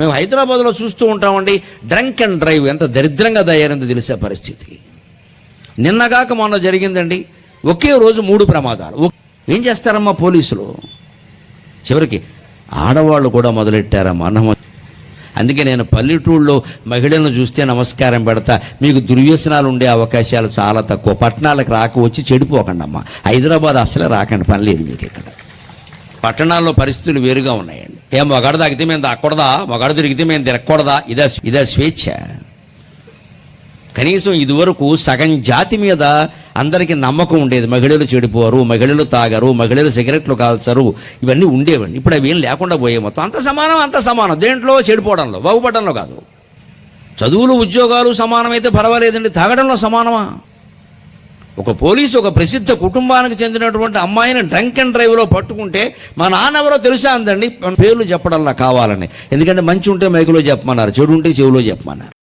మేము హైదరాబాద్లో చూస్తూ ఉంటామండి డ్రంక్ అండ్ డ్రైవ్ ఎంత దరిద్రంగా తయారైందో తెలిసే పరిస్థితి. నిన్నగాక మొన్న జరిగిందండి ఒకే రోజు మూడు ప్రమాదాలు. ఏం చేస్తారమ్మా పోలీసులు? చివరికి ఆడవాళ్ళు కూడా మొదలెట్టారమ్మా. అన్నమ్మ అందుకే నేను పల్లెటూళ్ళలో మహిళలను చూస్తే నమస్కారం పెడతా. మీకు దుర్వ్యసనాలు ఉండే అవకాశాలు చాలా తక్కువ. పట్టణాలకు రాక వచ్చి చెడిపోకండి అమ్మా. హైదరాబాద్ అసలే రాకండి పని లేదు మీకు ఇక్కడ పట్టణాల్లో పరిస్థితులు వేరుగా ఉన్నాయండి. ఏ మగాడు తాగితే మేము తాగకూడదా మగాడు తిరిగితే మేము తిరగకూడదా ఇదే ఇదే స్వేచ్ఛ. కనీసం ఇదివరకు సగం జాతి మీద అందరికీ నమ్మకం ఉండేది. మహిళలు చెడిపోరు మహిళలు తాగరు మహిళలు సిగరెట్లు కాల్చరు. ఇవన్నీ ఉండేవండి. ఇప్పుడు అవి ఏం లేకుండా పోయే మొత్తం. అంత సమానం అంత సమానం. దేంట్లో? చెడిపోవడంలో బాగుపడడంలో కాదు. చదువులు ఉద్యోగాలు సమానమైతే పర్వాలేదండి. తాగడంలో సమానమా? ఒక పోలీసు ఒక ప్రసిద్ధ కుటుంబానికి చెందినటువంటి అమ్మాయిని డ్రంక్ అండ్ డ్రైవ్లో పట్టుకుంటే మా నాన్న ఎవరో తెలుసా అందండి? పేర్లు చెప్పడంలా కావాలని. ఎందుకంటే మంచి ఉంటే మైకులో చెప్పమన్నారు చెడు ఉంటే చెవిలో చెప్పమన్నారు.